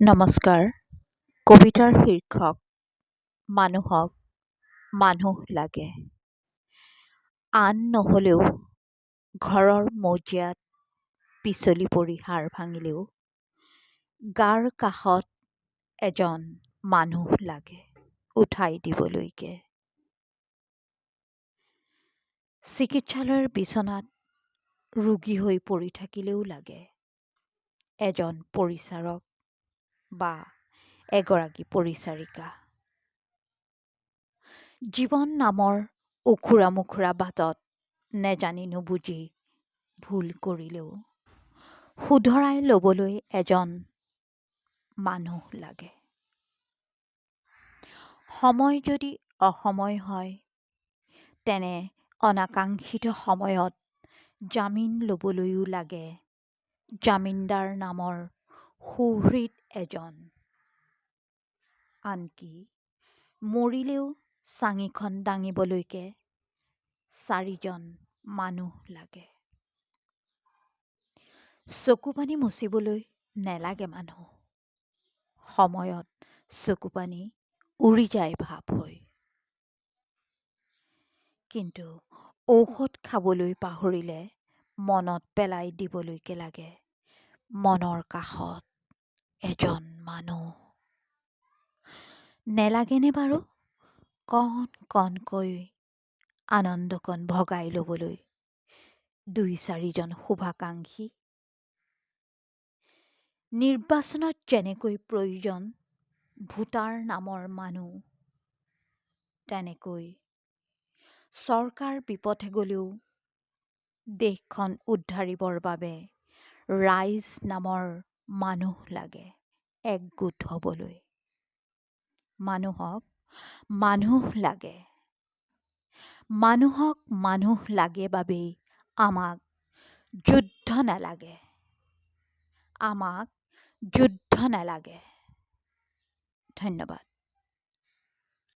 নমস্কাৰ। কবিতাৰ শীৰ্ষক মানুহক মানুহ লাগে। আন নহ'লেও ঘৰৰ মজিয়াত পিচলি পৰি হাড় ভাঙিলেও গাৰ কাষত এজন মানুহ লাগে উঠাই দিবলৈকে। চিকিৎসালয়ৰ বিচনাত ৰোগী হৈ পৰি থাকিলেও লাগে। এজন পৰিচাৰক বা এগৰাকী পৰিচাৰিকা। জীৱন নামৰ ওখোৰা মোখোৰা বাটত নেজানি নুবুজি ভুল কৰিলেও। শুধৰাই ল'বলৈ এজন মানুহ লাগে। সময় যদি অসময় হয় তেনে অনাকাংক্ষিত সময়ত জামিন ল'বলৈও লাগে। জামিনদাৰ নামৰ সুহৃদ এজন আনকি মৰিলেও চাঙিখন দাঙিবলৈকে চাৰিজন মানুহ লাগে। চকুপানী মচিবলৈ নেলাগে মানুহ। সময়ত চকুপানী উৰি যায় ভাৱ হৈ। কিন্তু ঔষধ খাবলৈ পাহৰিলে মনত পেলাই দিবলৈকে লাগে। মনৰ কাষত এজন মানুহ। নেলাগেনে বাৰু? কণ কণকৈ আনন্দকণ ভগাই ল'বলৈ। দুই চাৰিজন শুভাকাংক্ষী। নিৰ্বাচনত যেনেকৈ প্ৰয়োজন ভোটাৰ নামৰ মানুহ। তেনেকৈ। চৰকাৰ বিপথে গ'লেও দেশখন উদ্ধাৰিবৰ বাবে ৰাইজ নামৰ মানুহ লাগে একগোট হ'বলৈ। মানুহক মানুহ লাগে। মানুহক মানুহ লাগে বাবেই আমাক যুদ্ধ নেলাগে। আমাক যুদ্ধ নেলাগে। ধন্যবাদ।